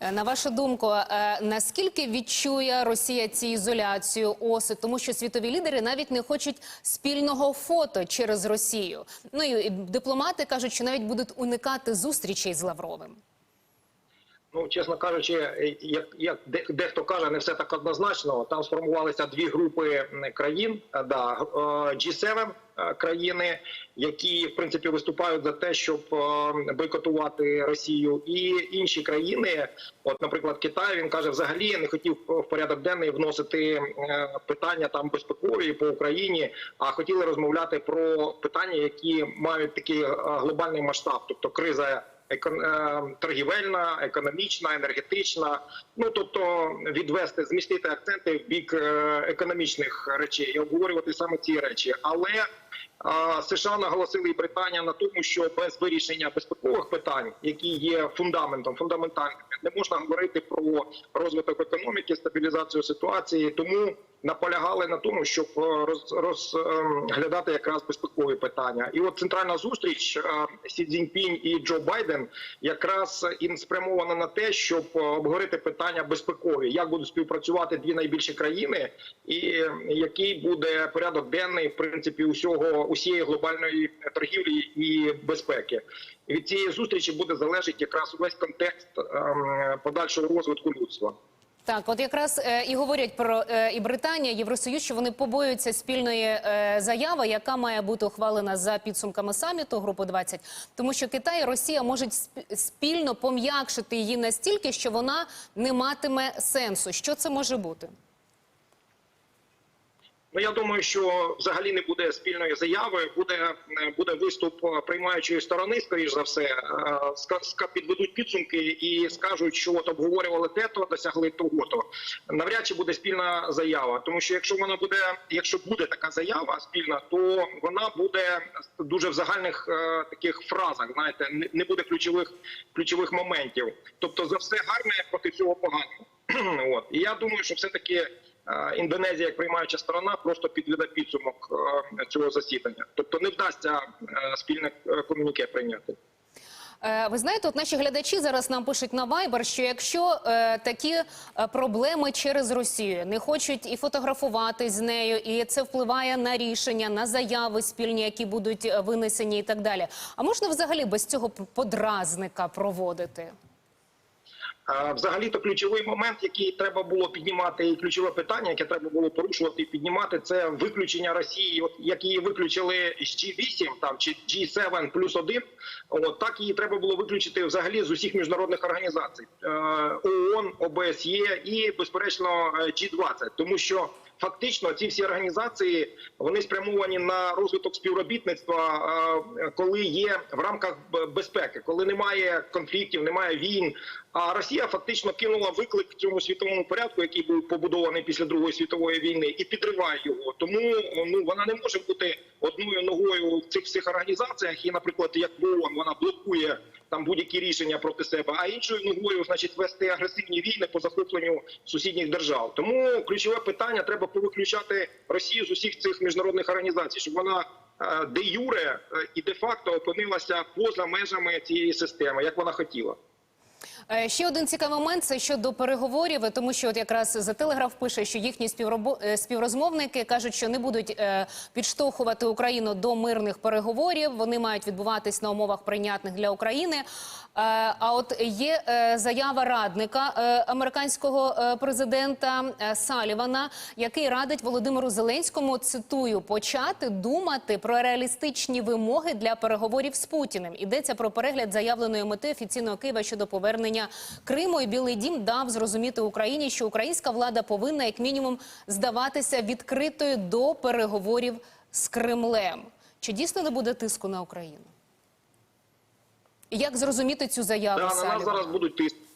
Е, На вашу думку, е, наскільки відчує Росія цю ізоляцію оси, тому що світові лідери навіть не хочуть спільного фото через Росію. Ну і дипломати кажуть, що навіть будуть уникати зустрічей з Лавровим. Ну, чесно кажучи, як, як дехто каже, не все так однозначно. Там сформувалися дві групи країн, да, е, G7 е, країни, які в принципі виступають за те, щоб е, бойкотувати Росію, і інші країни, от, наприклад, Китай, він каже, взагалі не хотів в порядок денний вносити питання там безпекові по Україні, а хотіли розмовляти про питання, які мають такий глобальний масштаб, тобто криза торгівельна, економічна, енергетична. Ну тобто відвести, змістити акценти в бік е, економічних речей і обговорювати саме ці речі. Але е, США наголосили і Британія на тому, що без вирішення безпекових питань, які є фундаментом, фундаментальними, не можна говорити про розвиток економіки, стабілізацію ситуації. Тому наполягали на тому, щоб е, розглядати якраз безпекові питання. І от центральна зустріч е, Сі Цзіньпінь і Джо Байден якраз і спрямована на те, щоб обговорити питання безпекові, як будуть співпрацювати дві найбільші країни, і е, який буде порядок денний в принципі усього усієї глобальної торгівлі і безпеки. Від цієї зустрічі буде залежати якраз увесь контекст ем, подальшого розвитку людства. Так, от якраз е, і говорять про е, і Британія, Євросоюз, що вони побоюються спільної е, заяви, яка має бути ухвалена за підсумками саміту Групи 20, тому що Китай і Росія можуть спільно пом'якшити її настільки, що вона не матиме сенсу. Що це може бути? Ну я думаю, що взагалі не буде спільної заяви. Буде е, буде виступ е, приймаючої сторони, скоріш за все, Е, підведуть підсумки і скажуть, що от обговорювали те, то досягли того. то навряд чи буде спільна заява. Тому що якщо вона буде, якщо буде така заява спільна, то вона буде дуже в загальних таких фразах. Знаєте, не, буде ключових ключових моментів. Тобто за все гарне проти всього поганого. От і я думаю, що все таки. Е, Індонезія, як приймаюча сторона, просто підведе підсумок е, цього засідання. Тобто не вдасться е, спільне комуніке прийняти. Ви знаєте, от наші глядачі зараз нам пишуть на Viber, що якщо е, такі проблеми через Росію не хочуть і фотографуватись з нею, і це впливає на рішення, на заяви спільні, які будуть винесені, і так далі. А можна взагалі без цього подразника проводити? А, Взагалі-то ключовий момент, який треба було піднімати, і ключове питання, яке треба було порушувати і піднімати, це виключення Росії, як її виключили з G8 там чи G7 плюс один. От так її треба було виключити взагалі з усіх міжнародних організацій Е, ООН, ОБСЄ і безперечно е, G20. тому що. Фактично, ці всі організації вони спрямовані на розвиток співробітництва, е, коли є в рамках безпеки, коли немає конфліктів, немає війн. А Росія фактично кинула виклик цьому світовому порядку, який був побудований після Другої світової війни, і підриває його. Тому ну вона не може бути одною ногою в цих всіх організаціях. І, наприклад, як ООН, вона блокує там будь-які рішення проти себе, а іншою ногою, значить, вести агресивні війни по захопленню сусідніх держав. Тому ключове питання треба повиключати Росію з усіх цих міжнародних організацій, щоб вона е, де юре е, і де факто опинилася поза межами цієї системи, як вона хотіла. Е, Ще один цікавий момент це щодо переговорів, тому що от якраз за телеграф пише, що їхні співробо... е, співрозмовники кажуть, що не будуть е, підштовхувати Україну до мирних переговорів. Вони мають відбуватись на умовах прийнятних для України. А от є заява радника американського президента Салівана, який радить Володимиру Зеленському цитую почати думати про реалістичні вимоги для переговорів з Путіним. Ідеться про перегляд заявленої мети офіційного Києва щодо повернення Криму. І Білий Дім дав зрозуміти Україні, що українська влада повинна як мінімум здаватися відкритою до переговорів з Кремлем. Чи дійсно не буде тиску на Україну? Як зрозуміти цю заяву? Да, на нас зараз будуть тиснути.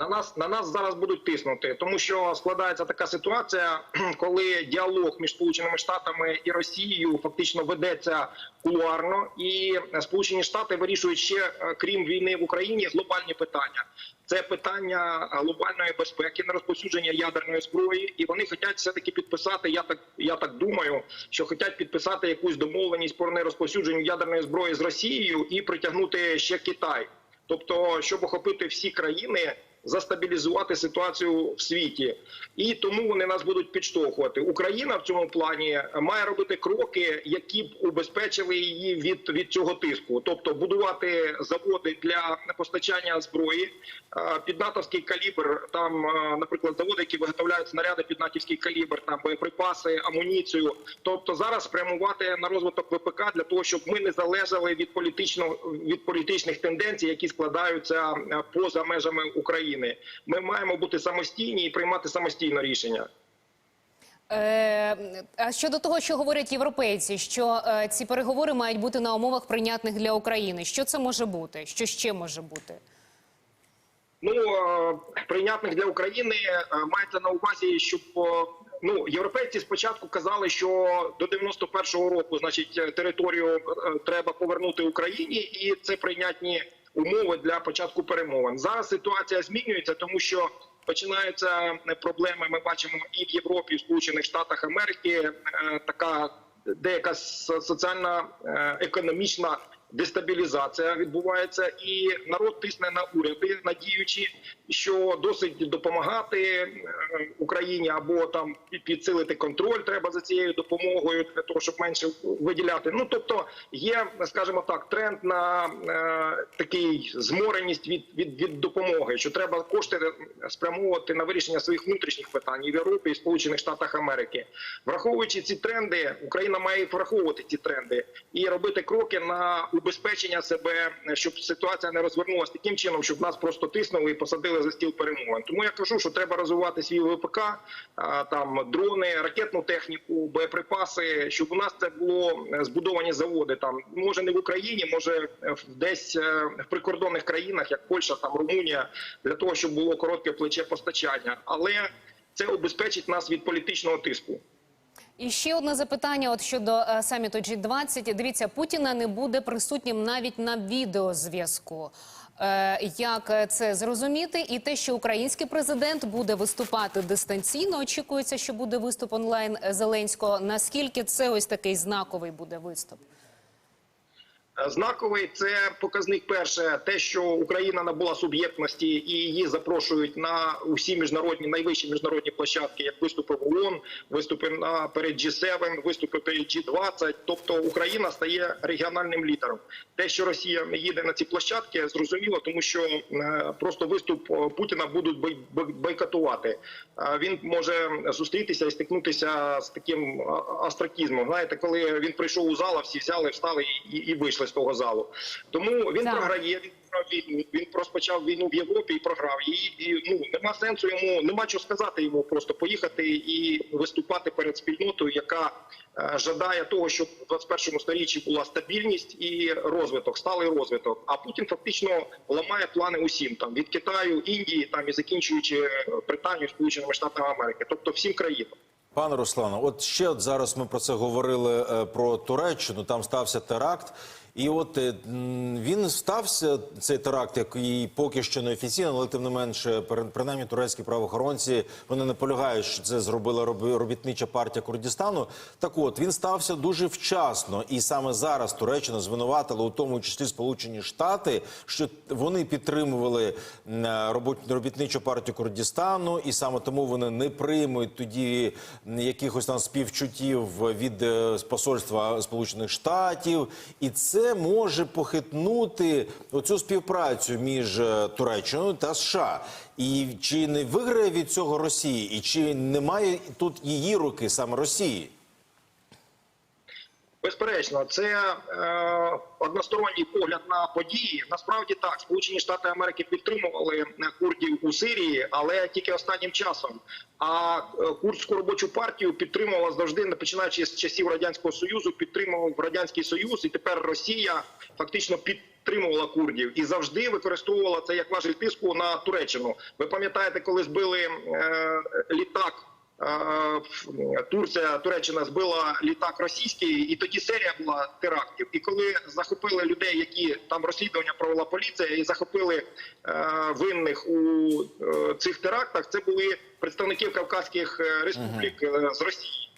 На нас на нас зараз будуть тиснути, тому що складається така ситуація, коли діалог між Сполученими Штатами і Росією фактично ведеться кулуарно, і Сполучені Штати вирішують ще е, крім війни в Україні глобальні питання. Це питання глобальної безпеки, не розповсюдження ядерної зброї, і вони хочуть все таки підписати. Я так я так думаю, що хочуть підписати якусь домовленість про нерозповсюдження ядерної зброї з Росією і притягнути ще Китай. тобто, щоб охопити всі країни. Застабілізувати ситуацію в світі, і тому вони нас будуть підштовхувати. Україна в цьому плані має робити кроки, які б убезпечили її від, від цього тиску, тобто будувати заводи для постачання зброї під натовський калібр. Там, наприклад, заводи, які виготовляють снаряди під натівський калібр, там боєприпаси, амуніцію. Тобто зараз спрямувати на розвиток ВПК для того, щоб ми не залежали від політичного від політичних тенденцій, які складаються поза межами України. Ми маємо бути самостійні і приймати самостійно рішення. Е, а щодо того, що говорять європейці, що е, ці переговори мають бути на умовах прийнятних для України. Що це може бути? Що ще може бути? Ну е, прийнятних для України мається на увазі, щоб ну європейці спочатку казали, що до 91-го року, значить, територію треба повернути Україні, і це прийнятні умови для початку перемовин. Зараз ситуація змінюється, тому що починаються е, проблеми. Ми бачимо і в Європі, і в Сполучених Штатах Америки е, така деяка со- соціальна е, економічна дестабілізація відбувається, і народ тисне на уряди, надіючи, що досить допомагати е, Україні або там підсилити контроль треба за цією допомогою для того, щоб менше виділяти. Ну тобто є, скажімо так, тренд на е, такий змореність від, від, від допомоги, що треба кошти спрямовувати на вирішення своїх внутрішніх питань і в Європі, і в Сполучених Штатах Америки. Враховуючи ці тренди, Україна має враховувати ці тренди і робити кроки на убезпечення себе, щоб ситуація не розвернулася таким чином, щоб нас просто тиснули і посадили за стіл перемовин. Тому я кажу, що треба розвивати свій ВПК, там дрони, ракетну техніку, боєприпаси, щоб у нас це було е, збудовані заводи. Там може не в Україні, може е, десь е, в прикордонних країнах, як Польща, там Румунія, для того, щоб було коротке плече постачання, але це убезпечить нас від політичного тиску. І ще одне запитання: от щодо е, саміту G20. Дивіться, Путіна не буде присутнім навіть на відеозв'язку. Е, як це зрозуміти? І те, що український президент буде виступати дистанційно, очікується, що буде виступ онлайн Зеленського. Наскільки це ось такий знаковий буде виступ? Знаковий це показник перше, те, що Україна набула суб'єктності і її запрошують на усі міжнародні найвищі міжнародні площадки, як виступи в ООН, виступи на перед G7, виступи перед G20. Тобто Україна стає регіональним лідером. Те, що Росія не їде на ці площадки, зрозуміло, тому що е, просто виступ е, Путіна будуть бой- бой- бойкотувати. Е, Він може зустрітися і стикнутися з таким астракізмом. Знаєте, коли він прийшов у зал, всі взяли, встали і, і вийшли з того залу. Тому він Так. програє. Він програв війну. Він розпочав війну в Європі і програв її. І ну нема сенсу йому, нема чого сказати йому. Просто поїхати і виступати перед спільнотою, яка е, жадає того, щоб в 21 сторіччі була стабільність і розвиток, сталий розвиток. А Путін фактично ламає плани усім там від Китаю, Індії, там і закінчуючи е, Британією, Сполученими Штатами Америки, тобто всім країнам. Пане Руслано, от ще от зараз ми про це говорили е, про Туреччину. Там стався теракт, і от е, він стався цей теракт, який поки що не офіційно, але тим не менше, принаймні турецькі правоохоронці вони наполягають, що це зробила роби- робітнича партія Курдистану. Так от він стався дуже вчасно, і саме зараз Туреччина звинуватила у тому числі Сполучені Штати, що вони підтримували м, робітничу партію Курдистану, і саме тому вони не приймуть тоді якихось там співчуттів від е, посольства Сполучених Штатів, і це може похитнути оцю співпрацю між е, Туреччиною та США. І чи не виграє від цього Росії, і чи немає тут її руки саме Росії? Безперечно, це е, односторонній погляд на події. Насправді так, Сполучені Штати Америки підтримували е, курдів у Сирії, але тільки останнім часом. А е, курдську робочу партію підтримувала завжди, починаючи з часів радянського союзу, підтримував радянський союз, і тепер Росія фактично підтримувала курдів і завжди використовувала це як важіль тиску на Туреччину. Ви пам'ятаєте, коли збили е, літак? Е, Турція Туреччина збила літак російський, і тоді серія була терактів. І коли захопили людей, які там розслідування провела поліція, і захопили е, винних у е, цих терактах, це були представники Кавказьких е, республік е, з Росії.